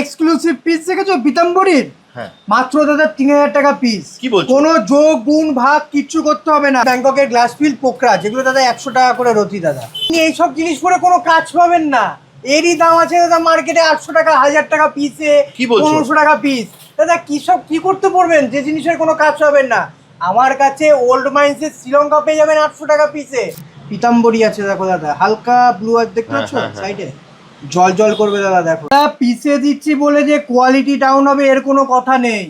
Exclusive piece দেখেছ? পিতাম্বরীর? হ্যাঁ। মাত্র দাদা তিন হাজার টাকা পিস কি বলছো? কোনো যোগ গুণ ভাগ কিচ্ছু করতে হবে না। ব্যাংককের গ্লাস ফিল পোকরা যেগুলো দাদা একশো টাকা করে রতি দাদা। এইসব জিনিস পরে কোনো কাজ পাবেন না। এরই দাম আছে দাদা মার্কেটে আটশো টাকা হাজার টাকা পিসে পনেরোশো টাকা পিস দাদা কি সব কি করতে পারবেন যে জিনিসের কোনো কাজ পাবেন না। আমার কাছে ওল্ড মাইন্সের শ্রীলঙ্কা পেয়ে যাবেন আটশো টাকা পিসে পিতাম্বরী আছে দেখো দাদা। হালকা ব্লু আর দেখতে হ্যাঁ, পাচ্ছ? হ্যাঁ, হ্যাঁ। সাইডে জল জল করবে দাদা দেখো। দাদা পিসে দিচ্ছি বলে যে কোয়ালিটি ডাউন হবে এর কোনো কথা নেই।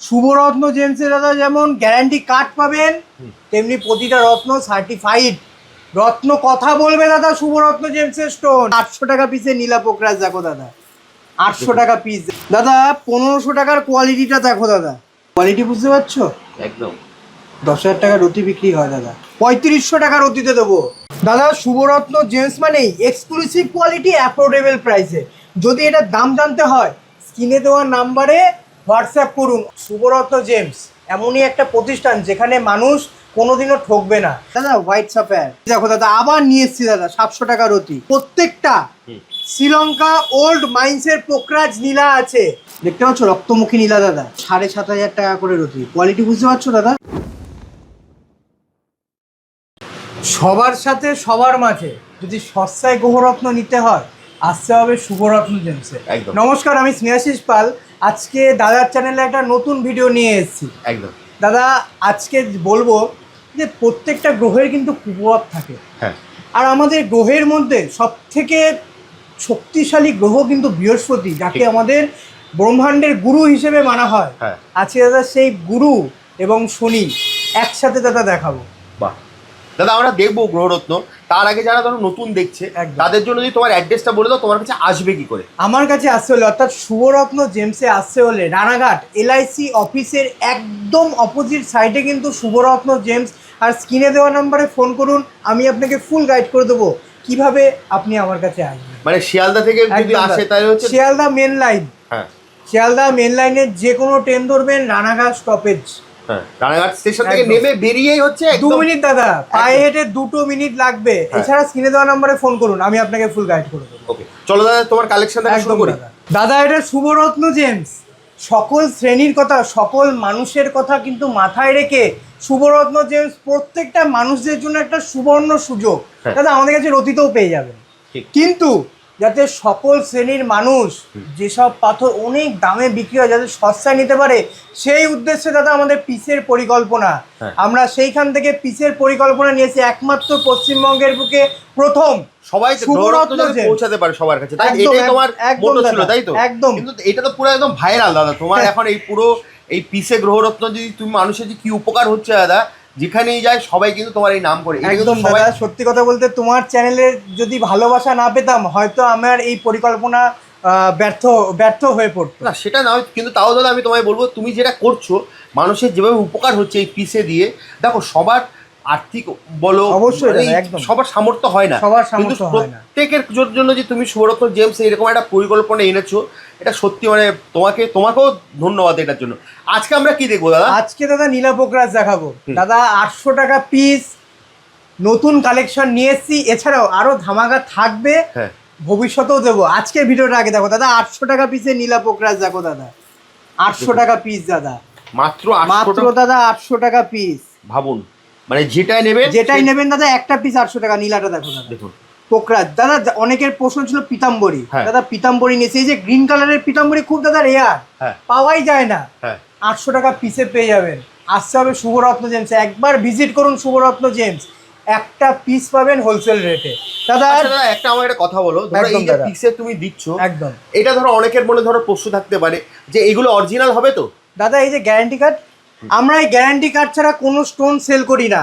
শুভরত্ন জেমসে দাদা যেমন গ্যারান্টি কার্ড পাবেন তেমনি প্রতিটা রত্ন সার্টিফাইড রত্ন কথা বলবে দাদা শুভরত্ন জেমসের স্টোন আটশো টাকা পিসে নীলা পোকরাজ দেখো দাদা। আটশো টাকা পিস দাদা পনেরোশো টাকার কোয়ালিটিটা দেখো দাদা। কোয়ালিটি বুঝতে পারছ? একদম। দশ হাজার টাকার রতি বিক্রি হয় দাদা। পঁয়ত্রিশশো টাকার রতিতে দেবো। দাদা শুভরত্ন জেন্টস মানেই এক্সক্লুসিভ কোয়ালিটি অ্যাফোর্ডেবল প্রাইসে যদি এটার দাম জানতে হয় স্ক্রিনে দেওয়া নাম্বারে হোয়াটসঅ্যাপ করুন শুভরত্ন জেমস এমনই একটা প্রতিষ্ঠান যেখানে মানুষ কোনোদিনও ঠকবে না। দাদা হোয়াইট সাফায়ার দেখো দাদা আবার নিয়ে এসছি দাদা সাতশো টাকা রতি প্রত্যেকটা শ্রীলঙ্কা ওল্ড মাইন্সের পোকরাজ নীলা আছে। দেখতে পাচ্ছ রক্তমুখী নীলা দাদা। সাড়ে সাত হাজার টাকা করে রতি কোয়ালিটি বুঝতে পারছ দাদা? সবার সাথে সবার মাঝে যদি সস্তায় গ্রহরত্ন নিতে হয় আসতে হবে শুভরত্ন জেমসে। একদম। নমস্কার আমি স্নেহাশিস পাল। আজকে দাদার চ্যানেলে একটা নতুন ভিডিও নিয়ে এসেছি। একদম। দাদা আজকে বলব যে প্রত্যেকটা গ্রহের কিন্তু কুপ্রভাব থাকে। হ্যাঁ। আর আমাদের গ্রহের মধ্যে সব থেকে শক্তিশালী গ্রহ কিন্তু বৃহস্পতি যাকে আমাদের ব্রহ্মাণ্ডের গুরু হিসেবে মানা হয়। হ্যাঁ। আজকে দাদা সেই গুরু এবং শনি একসাথে দাদা দেখাবো। বাহ। দাদা আমরা দেখব গ্রহরত্ন। তার আগে যারা ধরো নতুন দেখছে তাদের জন্য যদি তোমার অ্যাড্রেসটা বলে দাও তোমার কাছে আসবে কি করে? আমার কাছে আসতে হলে অর্থাৎ শুভরত্ন জেমসে আসতে হলে রানাঘাট এলআইসি অফিসের একদম অপোজিট সাইডে কিন্তু শুভরত্ন জেমস আর স্ক্রিনে দেওয়া নাম্বারে ফোন করুন আমি আপনাকে ফুল গাইড করে দেবো কীভাবে আপনি আমার কাছে আসবেন। মানে শিয়ালদা থেকে যদি আসে তাহলে হচ্ছে শিয়ালদা মেন লাইন হ্যাঁ। শিয়ালদা মেন লাইনের যে কোনো ট্রেন ধরবেন রানাঘাট স্টপেজ রানাঘাট স্টেশন থেকে নেমে বেরিয়েই হচ্ছে দু মিনিট দাদা পায়ে হেঁটে দুটো মিনিট লাগবে। হ্যাঁ। এছাড়া স্ক্রিনে দেওয়া নাম্বারে ফোন করুন আমি আপনাকে ফুল গাইড করে দেবো। ওকে চলো দাদা তোমার কালেকশন দেখা শুরু করি। দাদা। দাদা এটা শুভরত্ন জেমস সকল শ্রেণির কথা সকল মানুষের কথা কিন্তু মাথায় রেখে শুভরত্ন জেমস প্রত্যেকটা মানুষদের জন্য একটা সুবর্ণ সুযোগ। হ্যাঁ। দাদা আমাদের কাছে রতিতেও পেয়ে যাবেন। কিন্তু যাতে সকল শ্রেণির মানুষ যেসব পাথর অনেক দামে বিক্রি হয় যাতে সস্তায় নিতে পারে সেই উদ্দেশ্যে দাদা আমাদের পিসের পরিকল্পনা হ্যাঁ। আমরা সেইখান থেকে পিসের পরিকল্পনা নিয়েছি একমাত্র পশ্চিমবঙ্গের বুকে প্রথম সবাই। পৌঁছাতে পারে সবার কাছে তাই এটাই তোমার মোটো ছিল তাই তো একদম। কিন্তু এটা তো পুরো একদম ভাইরাল দাদা তোমার হ্যাঁ। এখন এই পুরো এই পিসে গ্রহরত্ন যদি তুমি মানুষের যে কি উপকার হচ্ছে দাদা যেখানেই যায় সবাই কিন্তু তোমার এই নাম করে। একদম দাদা সত্যি কথা বলতে তোমার চ্যানেলে যদি ভালোবাসা না পেতাম হয়তো আমার এই পরিকল্পনা ব্যর্থ ব্যর্থ হয়ে পড়তো। না সেটা নয় কিন্তু তাও দাদা আমি তোমায় বলব তুমি যেটা করছ মানুষের যেভাবে উপকার হচ্ছে এই পিসে দিয়ে দেখো সবার আর্থিক বলো অবশ্যই মানে। সবার সামর্থ্য হয় না। সবার কিন্তু সামর্থ্য হয় না। প্রত্যেকের জন্য যে তুমি সুব্রত জেমস এরকম একটা পরিকল্পনা এনেছো এটা সত্যি মানে তোমাকে তোমাকেও ধন্যবাদ এটার জন্য। আজকে আমরা কি দেখব দাদা? আজকে দাদা নীলা পোকরাজ দেখাবো। দাদা আটশো টাকা পিস নতুন কালেকশন নিয়ে এসেছি। এছাড়াও আরও ধামাকা থাকবে। হ্যাঁ। ভবিষ্যতেও দেবো। আজকের ভিডিওটা আগে দেখো। দাদা আটশো টাকা পিসে নীলা পোকরাজ দেখো দাদা। আটশো টাকা পিস দাদা। মাত্র মাত্র দাদা আটশো টাকা পিস ভাবুন। মানে যেটাই নেবেন যেটাই নেবেন দাদা একটা পিস আটশো টাকা নীলাটা দেখো দাদা। দেখুন। পোকরাজ দাদা অনেকের প্রশ্ন ছিল পিতাম্বরী। হ্যাঁ। দাদা পিতাম্বরী নিয়েছে এই যে গ্রিন কালারের পিতাম্বরী খুব দাদা রেয়ার হ্যাঁ। পাওয়াই যায় না। হ্যাঁ। আটশো টাকা পিসে পেয়ে যাবেন। আসতে হবে শুভরত্ন জেমস একবার ভিজিট করুন শুভরত্ন জেমস একটা পিস পাবেন হোলসেল রেটে দাদা আচ্ছা একটা আমার একটা কথা বলো। ধরো এই যে দাদা। পিসে তুমি দিচ্ছ একদম। এটা ধরো অনেকের মনে ধরো প্রশ্ন থাকতে পারে যে এগুলো অরিজিনাল হবে তো? দাদা এই যে গ্যারান্টি কার্ড আমরা এই গ্যারান্টি কার্ড ছাড়া কোনো স্টোন সেল করি না।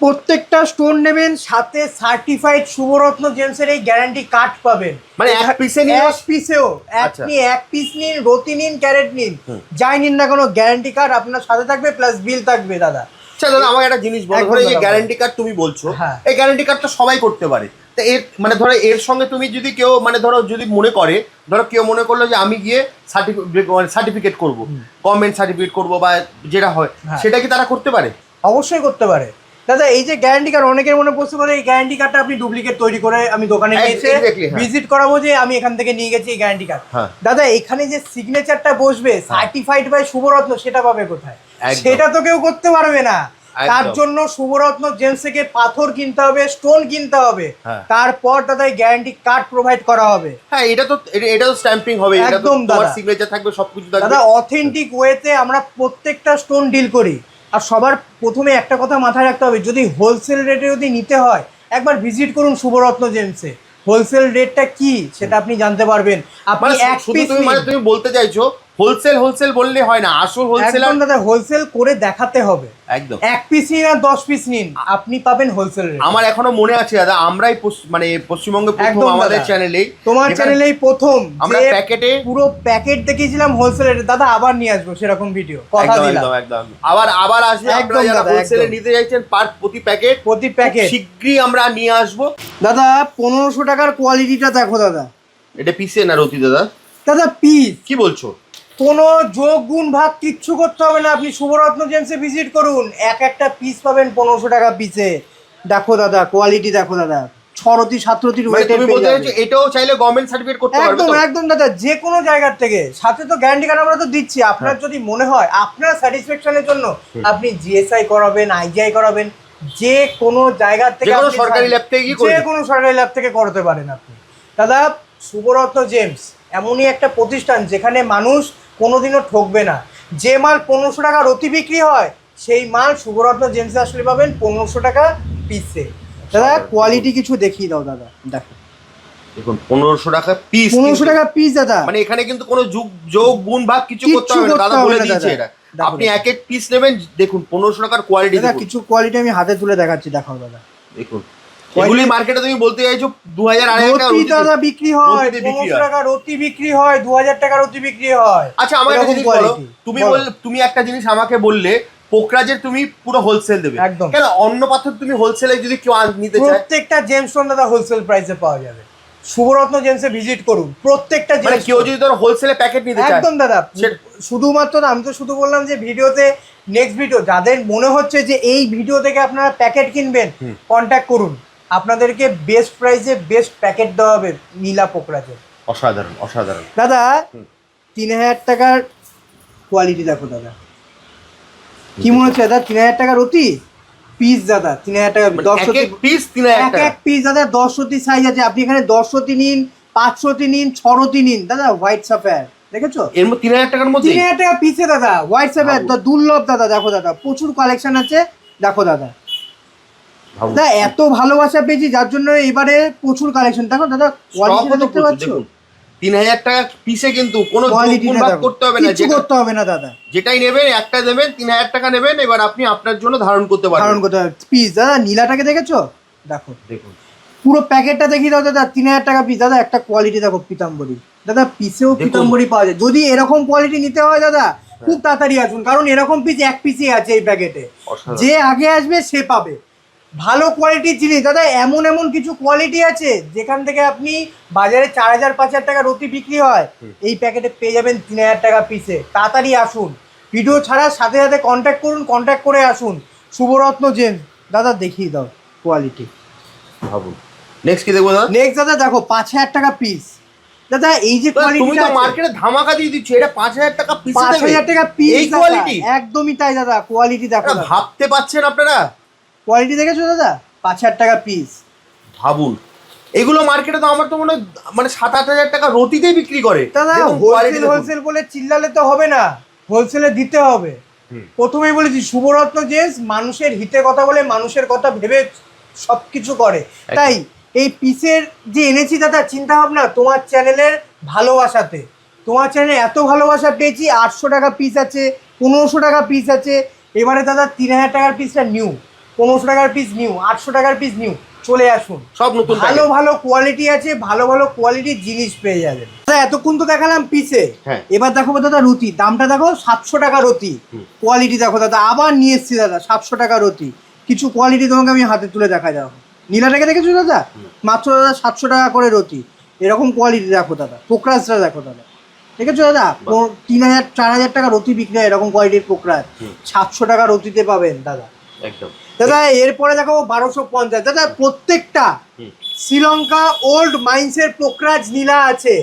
প্রত্যেকটা স্টোন নেবেন সাথে সার্টিফাইড শুভরত্ন জেমসের এই গ্যারান্টি কার্ড পাবেন। মানে এক পিসে নিয়ে এক পিসেও আচ্ছা। এক পিস নিন রতি নিন ক্যারেট নিন যাই নিন না কোনো গ্যারান্টি কার্ড আপনার সাথে থাকবে প্লাস বিল থাকবে দাদা। আচ্ছা দাদা আমাকে একটা জিনিস বলো। যে গ্যারান্টি কার্ড তুমি বলছো হ্যাঁ। এই গ্যারান্টি কার্ডটা সবাই করতে পারে। তা এর মানে ধরো এর সঙ্গে তুমি যদি কেউ মানে ধরো যদি মনে করে ধরো কেউ মনে করল যে আমি গিয়ে সার্টিফিকেট সার্টিফিকেট করব গভর্নমেন্ট সার্টিফিকেট করব বা যেটা হয় হ্যাঁ। সেটা কি তারা করতে পারে? অবশ্যই করতে পারে। দাদা এই যে গ্যারান্টি কার্ড অনেকের মনে প্রশ্ন করে এই গ্যারান্টি কার্ডটা আপনি ডুপ্লিকেট তৈরি করে আমি দোকানে এক- নিয়ে এসে exactly, হ্যাঁ। ভিজিট করাবো যে আমি এখান থেকে নিয়ে গেছি এই গ্যারান্টি কার্ড। দাদা এখানে যে সিগনেচারটা বসবে সার্টিফাইড বাই শুভরত্ন সেটা পাবে কোথায়? সেটা তো কেউ করতে পারবে না। তার জন্য শুভরত্ন জেমস থেকে পাথর কিনতে হবে স্টোন কিনতে হবে। হ্যাঁ। তারপর দাদা গ্যারান্টি কার্ড প্রোভাইড করা হবে। হ্যাঁ এটা তো এটা- তো স্ট্যাম্পিং হবে। একদম তোমার দাদা। সিগনেচার থাকবে সবকিছু থাকবে। দাদা অথেন্টিক ওয়েতে আমরা প্রত্যেকটা স্টোন ডিল করি। আর সবার প্রথমে একটা কথা মাথায় রাখতে হবে যদি হোলসেল রেটে যদি নিতে হয় একবার ভিজিট করুন শুভরত্ন জেমসে হোলসেল রেটটা কি সেটা আপনি জানতে পারবেন। আপনি মানে এক শুধু পিস মানে তুমি বলতে চাইছো হোলসেল হোলসেল বললে হয় না আসল হোলসেল দাদা হোলসেল করে দেখাতে হবে। একদম। এক পিস নিন আর দশ পিস নিন আপনি পাবেন হোলসেল রেট। আমার এখনও মনে আছে দাদা আমরাই মানে পশ্চিমবঙ্গে প্রথম আমাদের। চ্যানেলেই তোমার চ্যানেলেই প্রথম আমরা প্যাকেটে পুরো প্যাকেট দেখিয়েছিলাম হোলসেল রেটে। দাদা আবার নিয়ে আসব সেরকম ভিডিও কথা দিলাম। একদম। একদম আবার আবার আসবে একদম আপনারা যারা দাদা, হোলসেলে নিতে চাইছেন পার প্রতি প্যাকেট প্রতি প্যাকেট শীঘ্রই আমরা নিয়ে আসব। দাদা পনেরোশো টাকার কোয়ালিটিটা দেখো দাদা। এটা পিসে না রতি দাদা? দাদা পিস কি বলছো? কোনো যোগ গুণ ভাগ কিচ্ছু করতে হবে না। আপনি শুভরত্ন জেমসে ভিজিট করুন। এক একটা পিস পাবেন পনেরোশো টাকা পিসে দেখো দাদা কোয়ালিটি দেখো দাদা। ছরতি সাতরতির মানে তুমি বলতে চাইছো এটাও চাইলে গভর্নমেন্ট সার্টিফিকেট করতে পারবে একদম একদম দাদা যে কোনো জায়গার থেকে। সাথে তো গ্যারান্টি কার্ড আমরা তো দিচ্ছি। আপনার হ্যাঁ। যদি মনে হয় আপনার স্যাটিসফ্যাকশনের জন্য আপনি জিএসআই করাবেন আইজিআই করাবেন। যে কোনো জায়গার থেকে যে কোনো সরকারি সার- ল্যাব থেকে যে কোনো সরকারি ল্যাব থেকে করাতে পারেন আপনি। দাদা শুভরত্ন জেমস। এমনই একটা প্রতিষ্ঠান যেখানে মানুষ কোনোদিনও ঠকবে না। যে মাল পনেরোশো টাকার অতি বিক্রি হয় সেই মাল শুভরত্ন জেমসে আসলে পাবেন পনেরোশো টাকা পিসে দাদা কোয়ালিটি কিছু দেখিয়ে দাও দাদা দেখো। দেখুন পনেরোশো টাকা পিস পনেরোশো টাকা পিস দাদা। মানে এখানে কিন্তু কোনো যোগ যোগ গুণ ভাগ কিছু করতে হবে না। দাদা বলে না, দিয়েছে এটা আপনি এক এক পিস নেবেন দেখুন পনেরোশো টাকার কোয়ালিটি দাদা কিছু কোয়ালিটি আমি হাতে তুলে দেখাচ্ছি দেখাও দাদা। দেখুন এগুলি মার্কেটে তুমি বলতে চাইছো দু হাজার আড়াই রতি দাদা বিক্রি হয় পনেরোশো টাকা রতি বিক্রি হয় দু হাজার টাকা রতি বিক্রি হয়। আচ্ছা আমার একটা জিনিস বলো। তুমি বলো। তুমি একটা জিনিস আমাকে বললে পোকরাজের তুমি পুরো হোলসেল দেবে। একদম। কেন? অন্য পাথর তুমি হোলসেলে যদি কেউ নিতে চায় প্রত্যেকটা জেমস্টোন দাদা হোলসেল প্রাইসে পাওয়া যাবে। শুভরত্ন জেমসে ভিজিট করুন। প্রত্যেকটা মানে কেউ যদি ধরো হোলসেলে প্যাকেট নিতে চায়। একদম দাদা। শুধুমাত্র আমি তো শুধু বললাম যে ভিডিওতে নেক্সট ভিডিও যাদের মনে হচ্ছে যে এই ভিডিও থেকে আপনারা প্যাকেট কিনবেন। কন্ট্যাক্ট করুন। আপনাদেরকে বেস্ট প্রাইসে বেস্ট প্যাকেট দেওয়া হবে নীলা পোকরাজের। অসাধারণ অসাধারণ। দাদা তিন হাজার টাকার কোয়ালিটি দেখো দাদা। কি মনে হচ্ছে দাদা? তিন হাজার টাকার অতি? পিস দাদা তিন হাজার টাকা মানে দশ পিস তিন হাজার এক এক পিস দাদা দশশোটি সাইজ আছে। আপনি এখানে দশশোটি নিন পাঁচশোটি নিন ছশোটি নিন। দাদা হোয়াইট সাফায়ার দেখেছ? এর মধ্যে তিন হাজার টাকার মধ্যে? তিন হাজার টাকা পিসে দাদা হোয়াইট সাফায়ার। দুর্লভ দাদা দেখো দাদা। প্রচুর কালেকশন আছে। দেখো দাদা। দাদা এত ভালোবাসা পেয়েছি যার জন্য এবারে প্রচুর কালেকশন দেখো দাদা দেখতে পাচ্ছ? তিন হাজার টাকা পিসে কিন্তু কোনো দেখো। করতে হবে না করতে হবে না দাদা। যেটাই নেবেন একটা নেবেন তিন হাজার টাকা নেবেন এবার আপনি আপনার জন্য ধারণ করতে ধারণ করতে হবে পিস দাদা নীলাটাকে দেখেছ? দেখো। দেখুন। পুরো প্যাকেটটা দেখিয়ে দাও দাদা তিন হাজার টাকা পিস দাদা একটা কোয়ালিটি দেখো পিতাম্বরী। দাদা পিসেও। পিতাম্বরী পাওয়া যায়। যদি এরকম কোয়ালিটি নিতে হয় দাদা খুব তাড়াতাড়ি আসুন। কারণ এরকম পিস এক পিসই আছে এই প্যাকেটে। যে আগে আসবে সে পাবে। ভালো কোয়ালিটির জিনিস। দাদা এমন এমন কিছু কোয়ালিটি আছে যেখান থেকে আপনি বাজারে চার হাজার পাঁচ হাজার টাকা রতি বিক্রি হয় এই প্যাকেটে পেয়ে যাবেন তিন হাজার টাকা পিসে তাড়াতাড়ি আসুন। ভিডিও ছাড়ার সাথে সাথে কন্ট্যাক্ট করুন কন্ট্যাক্ট করে আসুন। শুভরত্ন জেন দাদা দেখিয়ে দাও কোয়ালিটি ভাবুন। নেক্সট কি দেখব দাদা? নেক্সট দাদা দেখো পাঁচ হাজার টাকা পিস দাদা এই যে তুমি তো মার্কেটে ধামাকা দিয়ে দিচ্ছ এটা পাঁচ হাজার টাকা পিসে পাঁচ হাজার টাকা পিস এই কোয়ালিটি একদমই তাই দাদা কোয়ালিটি দেখো ভাবতে পাচ্ছেন আপনারা? কোয়ালিটি দেখেছ দাদা? পাঁচ হাজার টাকা পিস ভাবুন। এগুলো মার্কেটে তো আমার তো মনে হয় মানে সাত আট হাজার টাকা রতিতেই বিক্রি করে। দাদা দেখুন, quality হোলসেল দেখুন। হোলসেল বলে চিল্লালে তো হবে না। হোলসেলে দিতে হবে। হুম। প্রথমেই বলেছি শুভরত্ন জেন্স মানুষের হিতে কথা বলে মানুষের কথা ভেবে সব কিছু করে তাই এই পিসের যে এনেছি দাদা চিন্তা ভাবনা তোমার চ্যানেলের ভালোবাসাতে। তোমার চ্যানেলে এত ভালোবাসা পেয়েছি আটশো টাকা পিস আছে পনেরোশো টাকা পিস আছে। এবারে দাদা তিন হাজার টাকার পিসটা নিউ পনেরোশো টাকার পিস নিউ আটশো টাকার পিস নিউ চলে আসুন। সব নতুন ভালো ভালো কোয়ালিটি আছে ভালো ভালো কোয়ালিটির জিনিস পেয়ে যাবেন। দাদা এতক্ষণ তো দেখালাম পিসে হ্যাঁ। এবার দেখো দাদা রুটি। দামটা দেখো সাতশো টাকা রুটি। কোয়ালিটি দেখো দাদা আবার নিয়ে এসছি দাদা সাতশো টাকা রুটি। কিছু কোয়ালিটি তোমাকে আমি হাতে তুলে দেখা যাব নীলাটাকে দেখেছ দাদা? মাত্র দাদা সাতশো টাকা করে রুটি। এরকম কোয়ালিটি দেখো দাদা পোকরাজটা দেখো দাদা। দেখেছ দাদা? তিন হাজার চার হাজার টাকা রুটি বিক্রি হয় এরকম কোয়ালিটির পোকরাজ সাতশো টাকা রুটিতে পাবেন দাদা। একদম। দাদা এরপরে দেখো বারোশো পঞ্চাশ। দাদা প্রত্যেকটা শ্রীলঙ্কা ওল্ড মাইন্সের পোকরাজ নীলা আছে।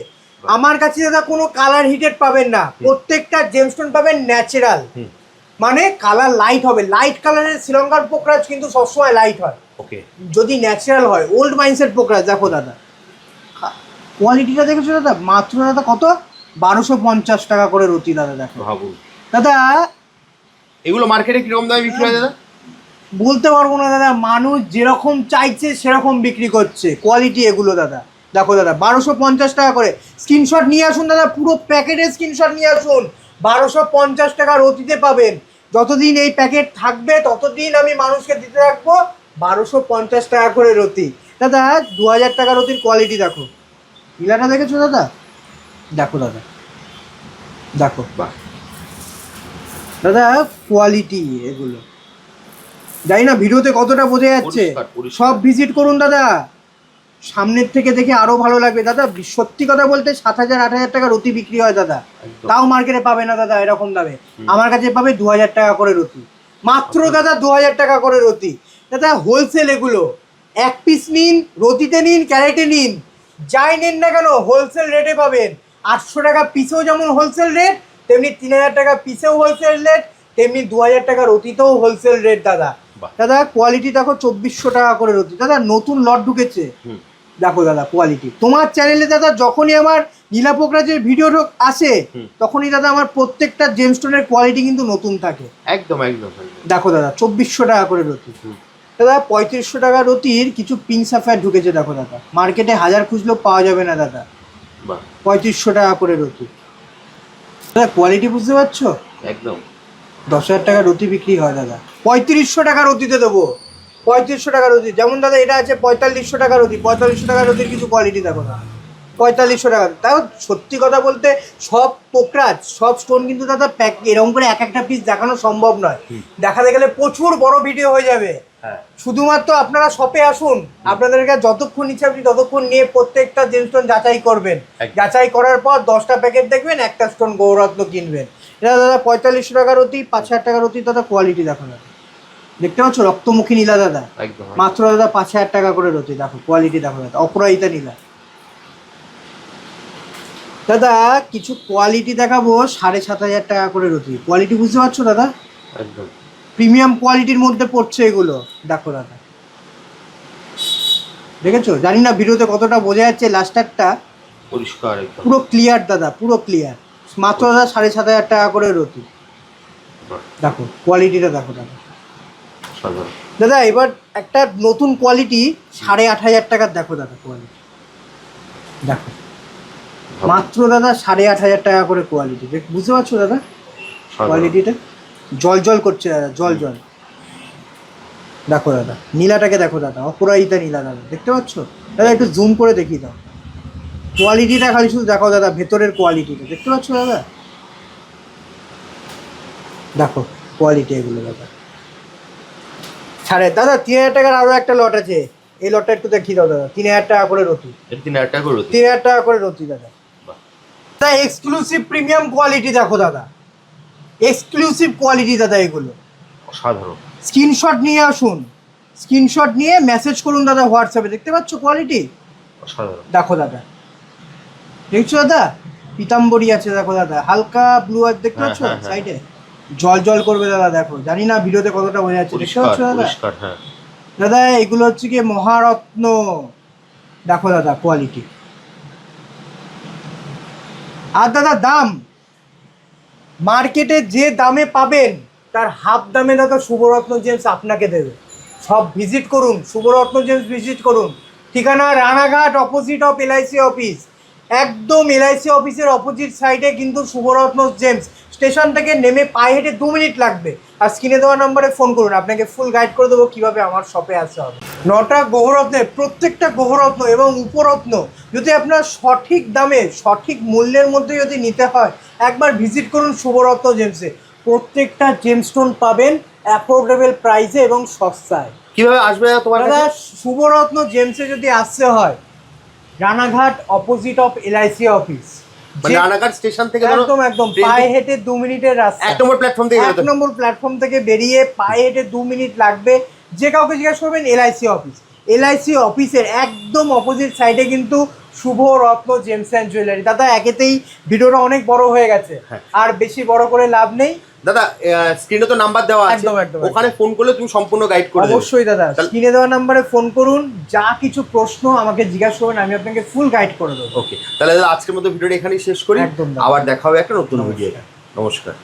আমার কাছে দাদা কোনো কালার হিটেড পাবেন না। প্রত্যেকটা জেমস্টোন পাবেন ন্যাচারাল মানে কালার লাইট হবে। লাইট কালারের শ্রীলঙ্কার পোকরাজ কিন্তু সবসময় লাইট হয়। ওকে যদি ন্যাচারাল হয় ওল্ড মাইন্সের পোকরাজ দেখো দাদা। কোয়ালিটিটা দেখেছ দাদা? মাত্র দাদা কত? বারোশো পঞ্চাশ টাকা করে রতি দাদা দেখো। ভাবুন। দাদা এগুলো মার্কেটে কীরকম দামে বিক্রি হয় দাদা? বলতে পারব না দাদা। মানুষ যেরকম চাইছে সেরকম বিক্রি করছে। কোয়ালিটি এগুলো দাদা। দেখো দাদা বারোশো পঞ্চাশ টাকা করে। স্ক্রিনশট নিয়ে আসুন দাদা পুরো প্যাকেটের স্ক্রিনশট নিয়ে আসুন। বারোশো পঞ্চাশ টাকার অতিতে পাবেন। যতদিন এই প্যাকেট থাকবে ততদিন আমি মানুষকে দিতে থাকব বারোশো পঞ্চাশ টাকা করে রতি। দাদা দু হাজার টাকার রতির কোয়ালিটি দেখো। ইলাটা দেখেছ দাদা? দেখো দাদা। দেখো। বাহ। দাদা কোয়ালিটি এগুলো। জানি না ভিডিওতে কতটা বোঝা যাচ্ছে। সব ভিজিট করুন দাদা। সামনের থেকে দেখে আরও ভালো লাগবে দাদা। সত্যি কথা বলতে সাত হাজার আট হাজার টাকা রতি বিক্রি হয় দাদা। তাও মার্কেটে পাবে না দাদা এরকম দামে। আমার কাছে পাবে দু হাজার টাকা করে রতি মাত্র দাদা দু হাজার টাকা করে রতি দাদা হোলসেল এগুলো। এক পিস নিন রতিতে নিন ক্যারেটে নিন। যাই নিন না কেন হোলসেল রেটে পাবেন। আটশো টাকা পিসেও যেমন হোলসেল রেট তেমনি তিন হাজার টাকা পিসেও হোলসেল রেট তেমনি দু হাজার টাকা রতিতেও হোলসেল রেট দাদা। দাদা কোয়ালিটি দেখো চব্বিশশো টাকা করে রতি দাদা নতুন লট ঢুকেছে। দেখো দাদা কোয়ালিটি তোমার চ্যানেলে দাদা যখনই আমার নীলা পোকরাজের ভিডিও আসে তখনই দাদা আমার প্রত্যেকটা জেমস্টোনের কোয়ালিটি কিন্তু নতুন থাকে। একদম একদম দেখো দাদা চব্বিশশো টাকা করে রতি। দাদা পঁয়ত্রিশশো টাকা রতির কিছু পিঙ্ক সাফায়ার ঢুকেছে দেখো দাদা। মার্কেটে হাজার খুঁজলেও পাওয়া যাবে না দাদা। পঁয়ত্রিশশো টাকা করে রতি দাদা কোয়ালিটি বুঝতে পারছ? একদম। দশ হাজার টাকা রতি বিক্রি হয় দাদা। পঁয়ত্রিশশো টাকার রুটিতে দেবো। পঁয়ত্রিশশো টাকা রুটি যেমন দাদা এটা আছে পঁয়তাল্লিশশো টাকা রুটি পঁয়তাল্লিশশো টাকার রুটির কিছু কোয়ালিটি দেখো না পঁয়তাল্লিশশো টাকা তাও সত্যি কথা বলতে সব পোকরাজ সব স্টোন কিন্তু দাদা প্যাক এরকম করে এক একটা পিস দেখানো সম্ভব নয়। দেখাতে গেলে প্রচুর বড় ভিডিও হয়ে যাবে। হ্যাঁ। শুধুমাত্র আপনারা শপে আসুন। আপনাদের কাছে যতক্ষণ ইচ্ছা আপনি ততক্ষণ নিয়ে প্রত্যেকটা জেমস্টোন যাচাই করবেন। যাচাই করার পর দশটা প্যাকেট দেখবেন একটা স্টোন গৌরত্ন কিনবেন। এটা দাদা পঁয়তাল্লিশশো টাকার অতি পাঁচ হাজার টাকার অতি দাদা কোয়ালিটি দেখো না দেখতে পাচ্ছ? রক্তমুখী নীলা দাদা। একদম মাত্র দাদা পাঁচ হাজার টাকা করে রতি দেখো কোয়ালিটি দেখো দাদা অপরাহিতা নীলা। দাদা কিছু কোয়ালিটি দেখাবো সাড়ে সাত হাজার টাকা করে রতি। কোয়ালিটি বুঝতে পারছ দাদা? একদম। প্রিমিয়াম কোয়ালিটির মধ্যে পড়ছে এগুলো দেখো দাদা। দেখেছ? জানি না ভিডিওতে কতটা বোঝা যাচ্ছে লাস্টারটা। পরিষ্কার পুরো ক্লিয়ার দাদা পুরো ক্লিয়ার মাত্র দাদা সাড়ে সাত হাজার টাকা করে রতি। দেখো কোয়ালিটিটা দেখো দাদা। দাদা এবার একটা নতুন কোয়ালিটি সাড়ে আট হাজার টাকার দেখো দাদা কোয়ালিটি দেখো। মাত্র দাদা সাড়ে আট হাজার টাকা করে কোয়ালিটি বুঝতে পারছ দাদা। কোয়ালিটিটা জল জল করছে দাদা জল জল। দেখো দাদা নীলাটাকে দেখো দাদা অপরাহিতা নীলা দাদা দেখতে পাচ্ছ? দাদা একটু জুম করে দেখিয়ে দাও। কোয়ালিটিটা খালি শুধু দেখো দাদা ভেতরের কোয়ালিটিটা দেখতে পাচ্ছ দাদা? দেখো কোয়ালিটি এগুলো দাদা। ছাড়ে। দাদা তিন হাজার টাকার আরও একটা লট আছে। এই লটটা একটু দেখি দাও দাদা। তিন হাজার টাকা করে রতি। তিন হাজার টাকা করে তিন হাজার টাকা করে রতি দাদা। দাদা এক্সক্লুসিভ প্রিমিয়াম কোয়ালিটি দেখো দাদা। এক্সক্লুসিভ কোয়ালিটি দাদা এগুলো। অসাধারণ। স্ক্রিনশট নিয়ে আসুন। স্ক্রিনশট নিয়ে মেসেজ করুন দাদা হোয়াটসঅ্যাপে দেখতে পাচ্ছ কোয়ালিটি অসাধারণ। দেখো দাদা। দেখছ দাদা? পিতাম্বরী আছে দেখো দাদা। হালকা ব্লু আর দেখতে হ্যাঁ, পাচ্ছ? হ্যাঁ, হ্যাঁ। সাইডে জল জল করবে দাদা দেখো। জানি না ভিডিওতে কতটা বোঝা যাচ্ছে। দেখতে পাচ্ছ দাদা? হ্যাঁ। দাদা এগুলো হচ্ছে কি মহারত্ন। দেখো দাদা কোয়ালিটি আর দাদা দাম। মার্কেটে যে দামে পাবেন তার হাফ দামে দাদা শুভরত্ন জেমস আপনাকে দেবে। সব ভিজিট করুন শুভরত্ন জেমস ভিজিট করুন। ঠিকানা Ranaghat opposite of LIC office একদম এলআইসি অফিসের অপোজিট সাইডে কিন্তু শুভরত্ন জেমস স্টেশন থেকে নেমে পায়ে হেঁটে দু মিনিট লাগবে। আর স্ক্রিনে দেওয়া নম্বরে ফোন করুন। আপনাকে ফুল গাইড করে দেবো কীভাবে আমার শপে আসতে হবে। নটা গ্রহরত্নের প্রত্যেকটা গ্রহরত্ন এবং উপরত্ন যদি আপনার সঠিক দামে সঠিক মূল্যের মধ্যে যদি নিতে হয় একবার ভিজিট করুন শুভরত্ন জেমসে প্রত্যেকটা জেমস্টোন পাবেন অ্যাফোর্ডেবল প্রাইসে এবং সস্তায়। কীভাবে আসবে তোমার শুভরত্ন জেমসে যদি আসতে হয় Ranaghat opposite of LIC office Ranaghat station থেকে একদম একদম পায়ে হেঁটে দু মিনিটের রাস্তা। এক নম্বর প্ল্যাটফর্ম থেকে এক নম্বর প্ল্যাটফর্ম থেকে বেরিয়ে পায়ে হেঁটে দু মিনিট লাগবে। যে কাউকে জিজ্ঞাসা করবেন এলআইসি অফিস। এলআইসি অফিসের একদম অপোজিট সাইডে কিন্তু শুভ রত্ন জেমস অ্যান্ড জুয়েলারি। দাদা একেতেই ভিডিওটা অনেক বড় হয়ে গেছে। হ্যাঁ। আর বেশি বড় করে লাভ নেই। দাদা স্ক্রিনে তো নাম্বার দেওয়া আছে। ওখানে ফোন করলে তুমি সম্পূর্ণ গাইড করে অবশ্যই দাদা স্ক্রিনে দেওয়া নাম্বারে ফোন করুন যা কিছু প্রশ্ন আমাকে জিজ্ঞাসা করুন আমি আপনাকে ফুল গাইড করে দেবো। ওকে তাহলে দাদা আজকের মতো ভিডিওটা এখানেই শেষ করি। আবার দেখা হবে একটা নতুন ভিডিও নমস্কার।